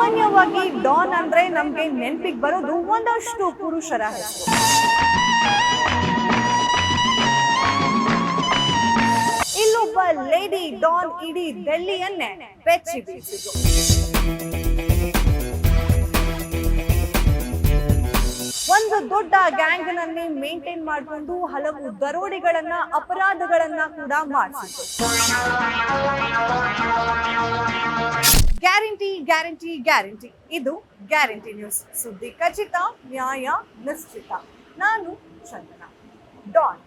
ಸಾಮಾನ್ಯವಾಗಿ ಡಾನ್ ಅಂದ್ರೆ ನಮ್ಗೆ ನೆನಪಿಗೆ ಬರೋದು ಒಂದಷ್ಟು ಪುರುಷರ ಇಲ್ಲೊಬ್ಬ ಲೇಡಿ ಡಾನ್ ಇಡೀ ಡೆಲ್ಲಿಯನ್ನೇ ಬೆಚ್ಚಿ ಒಂದು ದೊಡ್ಡ ಗ್ಯಾಂಗ್ನಲ್ಲಿ ಮೇಂಟೈನ್ ಮಾಡಿಕೊಂಡು ಹಲವು ದರೋಡೆಗಳನ್ನ, ಅಪರಾಧಗಳನ್ನ ಕೂಡ ಮಾಡಿಸಿದ್ರು ಗ್ಯಾರಂಟಿ ಗ್ಯಾರಂಟಿ. ಇದು ಗ್ಯಾರಂಟಿ ನ್ಯೂಸ್. ಸುದ್ದಿ ಖಚಿತ, ನ್ಯಾಯ ನಿಶ್ಚಿತ. ನಾನು ಚಂದನ. ಡಾನ್.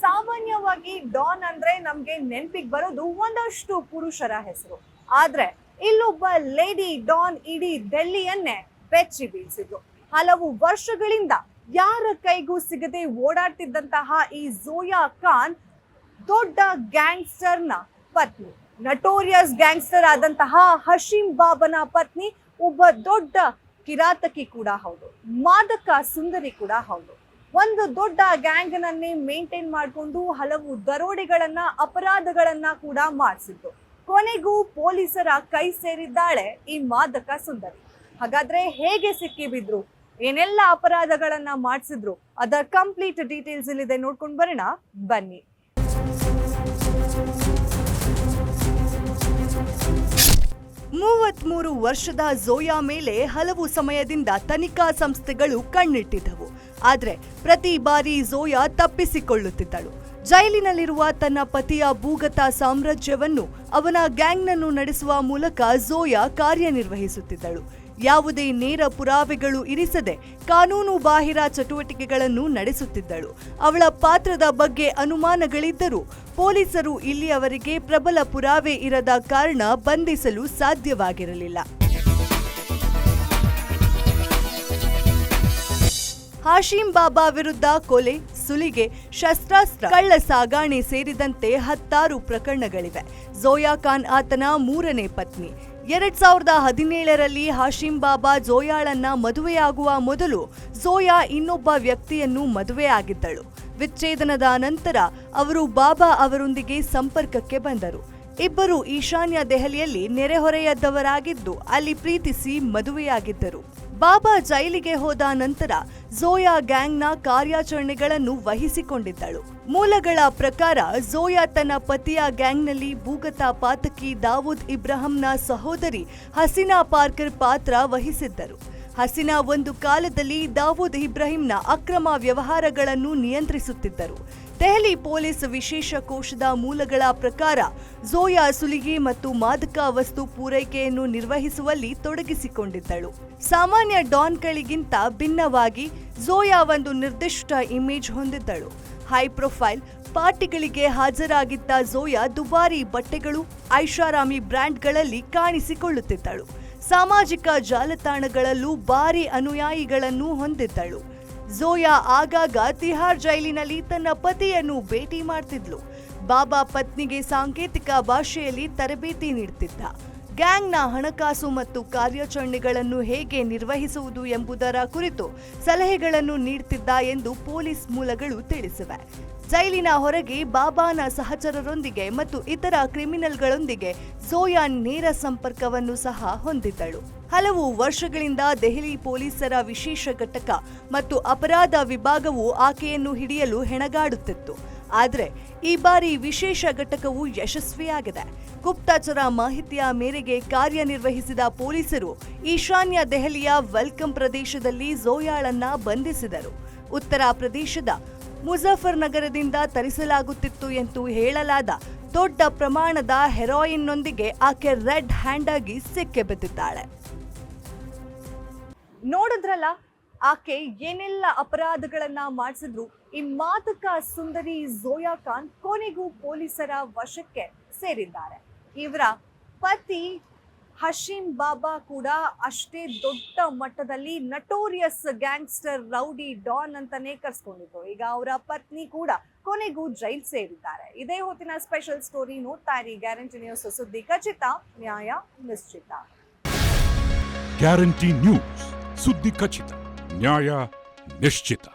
ಸಾಮಾನ್ಯವಾಗಿ ಡಾನ್ ಅಂದ್ರೆ ನಮ್ಗೆ ನೆನಪಿಗೆ ಬರೋದು ಒಂದಷ್ಟು ಪುರುಷರ ಹೆಸರು. ಆದ್ರೆ ಇಲ್ಲೊಬ್ಬ ಲೇಡಿ ಡಾನ್ ಇಡೀ ಡೆಲ್ಲಿಯನ್ನೇ ಬೆಚ್ಚಿ ಬೀಳಿಸಿದ್ರು. ಹಲವು ವರ್ಷಗಳಿಂದ ಯಾರ ಕೈಗೂ ಸಿಗದೆ ಓಡಾಡ್ತಿದ್ದಂತಹ ಈ ಝೋಯಾ ಖಾನ್ ದೊಡ್ಡ ಗ್ಯಾಂಗ್ಸ್ಟರ್ನ ಪತ್ನಿ. ನಟೋರಿಯಸ್ ಗ್ಯಾಂಗ್ಸ್ಟರ್ ಆದಂತಹ ಹಶೀಂ ಬಾಬನ ಪತ್ನಿ, ಒಬ್ಬ ದೊಡ್ಡ ಕಿರಾತಕಿ ಕೂಡ ಹೌದು. ಮಾದಕ ಸುಂದರಿ ಕೂಡ ಹೌದು. ಒಂದು ದೊಡ್ಡ ಗ್ಯಾಂಗ್ ನನ್ನೇ ಮೇಂಟೈನ್ ಮಾಡಿಕೊಂಡು ಹಲವು ದರೋಡೆಗಳನ್ನ, ಅಪರಾಧಗಳನ್ನ ಕೂಡ ಮಾಡಿಸಿದ್ದು. ಕೊನೆಗೂ ಪೊಲೀಸರ ಕೈ ಸೇರಿದ್ದಾಳೆ ಈ ಮಾದಕ ಸುಂದರಿ. ಹಾಗಾದ್ರೆ ಹೇಗೆ ಸಿಕ್ಕಿ ಬಿದ್ರು? ಏನೆಲ್ಲ ಅಪರಾಧಗಳನ್ನ ಮಾಡಿಸಿದ್ರು? ಅದರ ಕಂಪ್ಲೀಟ್ ಡೀಟೇಲ್ಸ್ ಇಲ್ಲಿದೆ, ನೋಡ್ಕೊಂಡು ಬರೋಣ. ಬನ್ನಿ. ಮೂವತ್ಮೂರು ವರ್ಷದ ಝೋಯಾ ಮೇಲೆ ಹಲವು ಸಮಯದಿಂದ ತನಿಖಾ ಸಂಸ್ಥೆಗಳು ಕಣ್ಣಿಟ್ಟಿದ್ದವು. ಆದರೆ ಪ್ರತಿ ಬಾರಿ ಝೋಯಾ ತಪ್ಪಿಸಿಕೊಳ್ಳುತ್ತಿದ್ದಳು. ಜೈಲಿನಲ್ಲಿರುವ ತನ್ನ ಪತಿಯ ಭೂಗತ ಸಾಮ್ರಾಜ್ಯವನ್ನು ಅವನ ಗ್ಯಾಂಗ್ನನ್ನು ನಡೆಸುವ ಮೂಲಕ ಝೋಯಾ ಕಾರ್ಯನಿರ್ವಹಿಸುತ್ತಿದ್ದಳು. ಯಾವುದೇ ನೇರ ಪುರಾವೆಗಳು ಇರಿಸದೆ ಕಾನೂನು ಬಾಹಿರ ಚಟುವಟಿಕೆಗಳನ್ನು ನಡೆಸುತ್ತಿದ್ದಳು. ಅವಳ ಪಾತ್ರದ ಬಗ್ಗೆ ಅನುಮಾನಗಳಿದ್ದರೂ ಪೊಲೀಸರು ಇಲ್ಲಿಯವರೆಗೆ ಪ್ರಬಲ ಪುರಾವೆ ಇರದ ಕಾರಣ ಬಂಧಿಸಲು ಸಾಧ್ಯವಾಗಿರಲಿಲ್ಲ. ಹಾಶೀಂ ಬಾಬಾ ವಿರುದ್ಧ ಕೊಲೆ, ಸುಲಿಗೆ, ಶಸ್ತ್ರಾಸ್ತ್ರ, ಕಳ್ಳ ಸಾಗಾಣೆ ಸೇರಿದಂತೆ ಹತ್ತಾರು ಪ್ರಕರಣಗಳಿವೆ. ಜೋಯಾ ಖಾನ್ ಆತನ ಮೂರನೇ ಪತ್ನಿ. ಎರಡ್ ಸಾವಿರದ ಹದಿನೇಳರಲ್ಲಿ ಹಾಶಿಂ ಬಾಬಾ ಜೋಯಾಳನ್ನ ಮದುವೆಯಾಗುವ ಮೊದಲು ಜೋಯಾ ಇನ್ನೊಬ್ಬ ವ್ಯಕ್ತಿಯನ್ನು ಮದುವೆಯಾಗಿದ್ದಳು ವಿಚ್ಛೇದನದ ನಂತರ ಅವರು ಬಾಬಾ ಅವರೊಂದಿಗೆ ಸಂಪರ್ಕಕ್ಕೆ ಬಂದರು. ಇಬ್ಬರು ಈಶಾನ್ಯ ದೆಹಲಿಯಲ್ಲಿ ನೆರೆಹೊರೆಯದ್ದವರಾಗಿದ್ದು ಅಲ್ಲಿ ಪ್ರೀತಿಸಿ ಮದುವೆಯಾಗಿದ್ದರು. ಬಾಬಾ ಜೈಲಿಗೆ ಹೋದ ನಂತರ ಝೋಯಾ ಗ್ಯಾಂಗ್ನ ಕಾರ್ಯಾಚರಣೆಗಳನ್ನು ವಹಿಸಿಕೊಂಡಿದ್ದಳು. ಮೂಲಗಳ ಪ್ರಕಾರ ಝೋಯಾ ತನ್ನ ಪತಿಯ ಗ್ಯಾಂಗ್ನಲ್ಲಿ ಭೂಗತ ಪಾತಕಿ ದಾವೂದ್ ಇಬ್ರಾಹಿಂನ ಸಹೋದರಿ ಹಸೀನಾ ಪಾರ್ಕರ್ ಪಾತ್ರ ವಹಿಸಿದ್ದರು. ಹಸೀನಾ ಒಂದು ಕಾಲದಲ್ಲಿ ದಾವೂದ್ ಇಬ್ರಾಹಿಂನ ಅಕ್ರಮ ವ್ಯವಹಾರಗಳನ್ನು ನಿಯಂತ್ರಿಸುತ್ತಿದ್ದರು. ದೆಹಲಿ ಪೊಲೀಸ್ ವಿಶೇಷ ಕೋಶದ ಮೂಲಗಳ ಪ್ರಕಾರ ಝೋಯಾ ಸುಲಿಗೆ ಮತ್ತು ಮಾದಕ ವಸ್ತು ಪೂರೈಕೆಯನ್ನು ನಿರ್ವಹಿಸುವಲ್ಲಿ ತೊಡಗಿಸಿಕೊಂಡಿದ್ದಳು. ಸಾಮಾನ್ಯ ಡಾನ್ಗಳಿಗಿಂತ ಭಿನ್ನವಾಗಿ ಝೋಯಾ ಒಂದು ನಿರ್ದಿಷ್ಟ ಇಮೇಜ್ ಹೊಂದಿದ್ದಳು. ಹೈ ಪ್ರೊಫೈಲ್ ಪಾರ್ಟಿಗಳಿಗೆ ಹಾಜರಾಗಿದ್ದ ಝೋಯಾ ದುಬಾರಿ ಬಟ್ಟೆಗಳು, ಐಷಾರಾಮಿ ಬ್ರ್ಯಾಂಡ್ಗಳಲ್ಲಿ ಕಾಣಿಸಿಕೊಳ್ಳುತ್ತಿದ್ದಳು. ಸಾಮಾಜಿಕ ಜಾಲತಾಣಗಳಲ್ಲೂ ಭಾರಿ ಅನುಯಾಯಿಗಳನ್ನು ಹೊಂದಿದ್ದಳು. ಝೋಯಾ ಆಗಾಗ ತಿಹಾರ್ ಜೈಲಿನಲ್ಲಿ ತನ್ನ ಪತಿಯನ್ನು ಭೇಟಿ ಮಾಡ್ತಿದ್ಲು. ಬಾಬಾ ಪತ್ನಿಗೆ ಸಾಂಕೇತಿಕ ಭಾಷೆಯಲ್ಲಿ ತರಬೇತಿ ನೀಡ್ತಿದ್ದ. ಗ್ಯಾಂಗ್ನ ಹಣಕಾಸು ಮತ್ತು ಕಾರ್ಯಾಚರಣೆಗಳನ್ನು ಹೇಗೆ ನಿರ್ವಹಿಸುವುದು ಎಂಬುದರ ಕುರಿತು ಸಲಹೆಗಳನ್ನು ನೀಡುತ್ತಿದ್ದ ಎಂದು ಪೊಲೀಸ್ ಮೂಲಗಳು ತಿಳಿಸಿವೆ. ಜೈಲಿನ ಹೊರಗೆ ಬಾಬಾನ ಸಹಚರರೊಂದಿಗೆ ಮತ್ತು ಇತರ ಕ್ರಿಮಿನಲ್ಗಳೊಂದಿಗೆ ಝೋಯಾ ನೇರ ಸಂಪರ್ಕವನ್ನು ಸಹ ಹೊಂದಿದ್ದಳು. ಹಲವು ವರ್ಷಗಳಿಂದ ದೆಹಲಿ ಪೊಲೀಸರ ವಿಶೇಷ ಘಟಕ ಮತ್ತು ಅಪರಾಧ ವಿಭಾಗವು ಆಕೆಯನ್ನು ಹಿಡಿಯಲು ಹೆಣಗಾಡುತ್ತಿತ್ತು. ಆದರೆ ಈ ಬಾರಿ ವಿಶೇಷ ಘಟಕವು ಯಶಸ್ವಿಯಾಗಿದೆ. ಗುಪ್ತಚರ ಮಾಹಿತಿಯ ಮೇರೆಗೆ ಕಾರ್ಯನಿರ್ವಹಿಸಿದ ಪೊಲೀಸರು ಈಶಾನ್ಯ ದೆಹಲಿಯ ವೆಲ್ಕಮ್ ಪ್ರದೇಶದಲ್ಲಿ ಝೋಯಾಳನ್ನ ಬಂಧಿಸಿದರು. ಉತ್ತರ ಪ್ರದೇಶದ ಮುಜಫರ್ ನಗರದಿಂದ ತರಿಸಲಾಗುತ್ತಿತ್ತು ಎಂದು ಹೇಳಲಾದ ದೊಡ್ಡ ಪ್ರಮಾಣದ ಹೆರಾಯಿನ್ನೊಂದಿಗೆ ಆಕೆ ರೆಡ್ ಹ್ಯಾಂಡ್ ಆಗಿ ಸಿಕ್ಕಿಬಿದ್ದಿದ್ದಾಳೆ ನೋಡಿದ್ರಲ್ಲ, ಆಕೆ ಏನೆಲ್ಲ ಅಪರಾಧಗಳನ್ನ ಮಾಡಿಸಿದ್ರು. ಈ ಮಾದಕ ಸುಂದರಿ ಜೋಯಾ ಖಾನ್ ಕೊನೆಗೂ ಪೊಲೀಸರ ವಶಕ್ಕೆ ಸೇರಿದ್ದಾರೆ. ಇವರ ಪತಿ ಹಶೀಂ ಬಾಬಾ ಕೂಡ ಅಷ್ಟೇ ದೊಡ್ಡ ಮಟ್ಟದಲ್ಲಿ ನಟೋರಿಯಸ್ ಗ್ಯಾಂಗ್ಸ್ಟರ್ ರೌಡಿ ಡಾನ್ ಅಂತಾನೆ ಕರ್ಸ್ಕೊಂಡಿದ್ರು. ಈಗ ಅವರ ಪತ್ನಿ ಕೂಡ ಕೊನೆಗೂ ಜೈಲ್ ಸೇರಿದ್ದಾರೆ. ಇದೇ ಹೊತ್ತಿನ ಸ್ಪೆಷಲ್ ಸ್ಟೋರಿ ನೋಡ್ತಾ ಇರಿ. ಗ್ಯಾರಂಟಿ ನ್ಯೂಸ್ ಸುದ್ದಿ ಖಚಿತ, ನ್ಯಾಯ ನಿಶ್ಚಿತ. ಗ್ಯಾರಂಟಿ ನ್ಯೂಸ್ ಸುದ್ದಿ ಖಚಿತ, ನ್ಯಾಯ ನಿಶ್ಚಿತ.